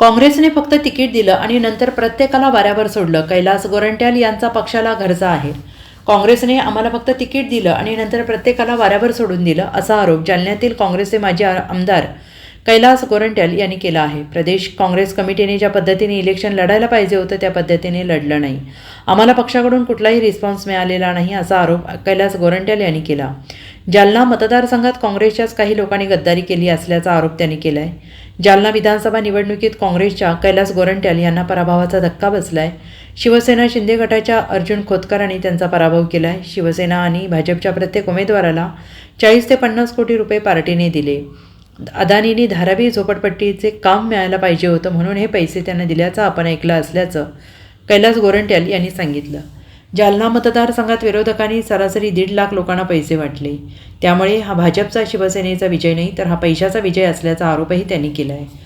काँग्रेसने फक्त तिकीट दिलं आणि नंतर प्रत्येकाला वाऱ्यावर सोडलं. कैलास गोरंट्याल यांचा पक्षाला घरचा आहे. काँग्रेसने आम्हाला फक्त तिकीट दिलं आणि नंतर प्रत्येकाला वाऱ्यावर सोडून दिलं असा आरोप जालन्यातील काँग्रेसचे माजी आमदार कैलास गोरंट्याल यांनी केला आहे. प्रदेश काँग्रेस कमिटीने ज्या पद्धतीने इलेक्शन लढायला पाहिजे होतं त्या पद्धतीने लढलं नाही. आम्हाला पक्षाकडून कुठलाही रिस्पॉन्स मिळालेला नाही असा आरोप कैलास गोरंट्याल यांनी केला. जालना मतदारसंघात काँग्रेसच्याच काही लोकांनी गद्दारी केली असल्याचा आरोप त्यांनी केला आहे जालना विधानसभा निवडणुकीत काँग्रेसच्या कैलास गोरंट्याल यांना पराभवाचा धक्का बसलाय. शिवसेना शिंदे गटाच्या अर्जुन खोतकरांनी त्यांचा पराभव केला आहे शिवसेना आणि भाजपच्या प्रत्येक उमेदवाराला चाळीस ते पन्नास कोटी रुपये पार्टीने दिले. अदानींनी धारावी झोपडपट्टीचे काम मिळायला पाहिजे होतं म्हणून हे पैसे त्यांना दिल्याचं आपण ऐकलं असल्याचं कैलास गोरंट्याल यांनी सांगितलं. जालना मतदारसंघात विरोधकांनी सरासरी दीड लाख लोकांना पैसे वाटले. त्यामुळे हा भाजपचा शिवसेनेचा विजय नाही तर हा पैशाचा विजय असल्याचा आरोपही त्यांनी केला आहे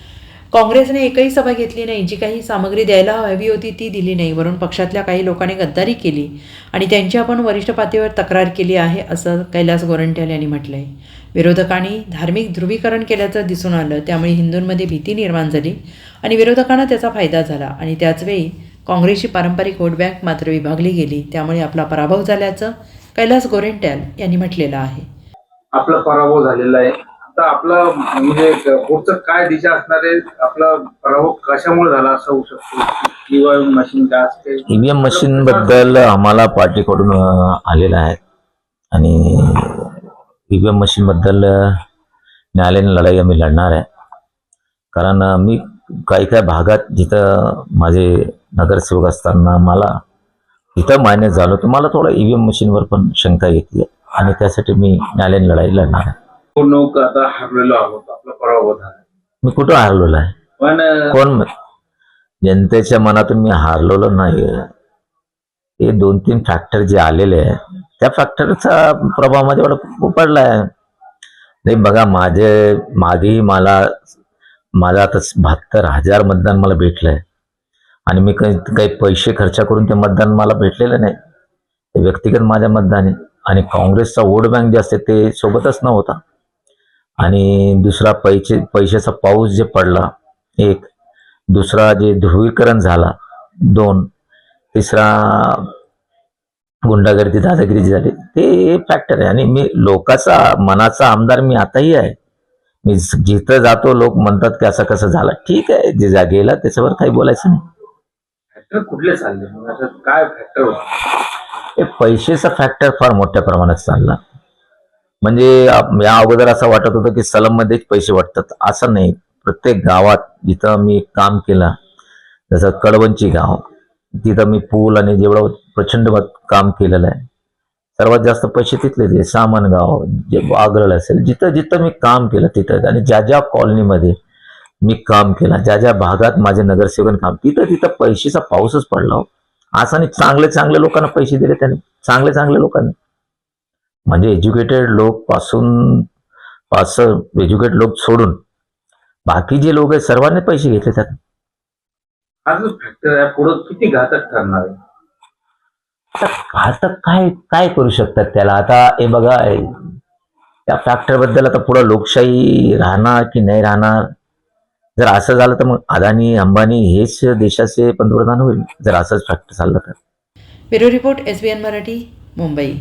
काँग्रेसने एकही सभा घेतली नाही जी काही सामग्री द्यायला हवी होती ती दिली नाही वरून पक्षातल्या काही लोकांनी गद्दारी केली आणि त्यांची आपण वरिष्ठ पातळीवर तक्रार केली आहे असं कैलास गोरंट्याल यांनी म्हटलं आहे विरोधकांनी धार्मिक ध्रुवीकरण केल्याचं दिसून आलं त्यामुळे हिंदूंमध्ये भीती निर्माण झाली आणि विरोधकांना त्याचा फायदा झाला आणि त्याचवेळी काँग्रेसची पारंपरिक वोट बँक मात्र विभागली गेली. त्यामुळे आपला पराभव झाल्याचं कैलास गोरेंट्याल यांनी म्हटलेलं आहे. आपला पराभव झालेला आहे. आता आपला म्हणजे पुढचं काय दिशा असणार आहे? आपला पराभव कशामुळे झाला असं होऊ शकतो? किंवा मशीन काय असते? ईव्हीएम मशीन बद्दल आम्हाला पार्टीकडून आलेलं आहे. आणि ईव्हीएम मशीन बद्दल न्यायालयीन लढाई आम्ही लढणार आहे. कारण मी काही काही भागात जिथं माझे नगरसेवक असताना मला तिथं मान्य झालं तर मला थोडं ईव्हीएम मशीनवर पण शंका येते आणि त्यासाठी मी न्यायालयीन लढाई लढणार आहे. मी कुठं हारलेलो आहे? कोण म- जनतेच्या मनातून मी हारलेलो नाही हे दोन तीन फॅक्टर जे आलेले आहे त्या फॅक्टरचा प्रभाव माझ्यावर पडला आहे. नाही बघा माझे मागेही मला माझा आता बहात्तर हजार मतदान मला भेटलंय. आणि मी काही काही पैसे खर्च करून ते मतदान मला भेटलेलं नाही. ते व्यक्तिगत माझ्या मतदान. आहे आणि काँग्रेसचा वोट बँक जे असते ते सोबतच नव्हता. आणि दुसरा पैसे पैशाचा पाऊस जे पडला एक. दुसरा जे ध्रुवीकरण झाला दोन. तिसरा गुंडागर्दी दादागिरी झाली ते फॅक्टर आहे. आणि मी लोकाचा मनाचा आमदार मी आताही आहे. मी जिथं जातो लोक म्हणतात की असं कसं झालं. ठीक आहे जे जागेला त्याच्यावर काही बोलायचं नाही. फॅक्टर कुठले चालले? काय फॅक्टर हे पैशाचा फॅक्टर फार मोठ्या प्रमाणात चालला. म्हणजे या अगोदर असं वाटत होतं की सलममध्येच पैसे वाटतात. असं नाही. प्रत्येक गावात जिथं मी काम केलं जसं कडवंची गाव तिथं मी पूल आणि जेवढं प्रचंड काम केलेलं आहे सर्वात जास्त पैसे तिथलेच आहे सामनगाव जे आग्रळ असेल जिथं जिथं मी काम केलं तिथं. आणि ज्या ज्या कॉलनीमध्ये मी काम केला ज्या ज्या भागात माझे नगरसेवक काम तिथं तिथं पैशाचा पाऊसच पडला हो. असं आणि चांगले चांगले लोकांना पैसे दिले त्याने. चांगले चांगले लोकांना. म्हणजे एज्युकेटेड लोक पासून पास एज्युकेटेड लोक सोडून बाकी जे लोक आहेत सर्वांनी पैसे घेतले त्यात. हा जो फॅक्टर आहे. पुढं किती घातक ठरणार आहे? आता आता काय काय करू शकतात त्याला? आता हे बघा त्या फॅक्टरबद्दल आता पुढं लोकशाही राहणार की नाही राहणार? जर असं झालं तर मग अदानी अंबानी हेच देशाचे पंतप्रधान होईल जर असंच फॅक्टर चाललं तर. Bureau report S B N Marathi Mumbai.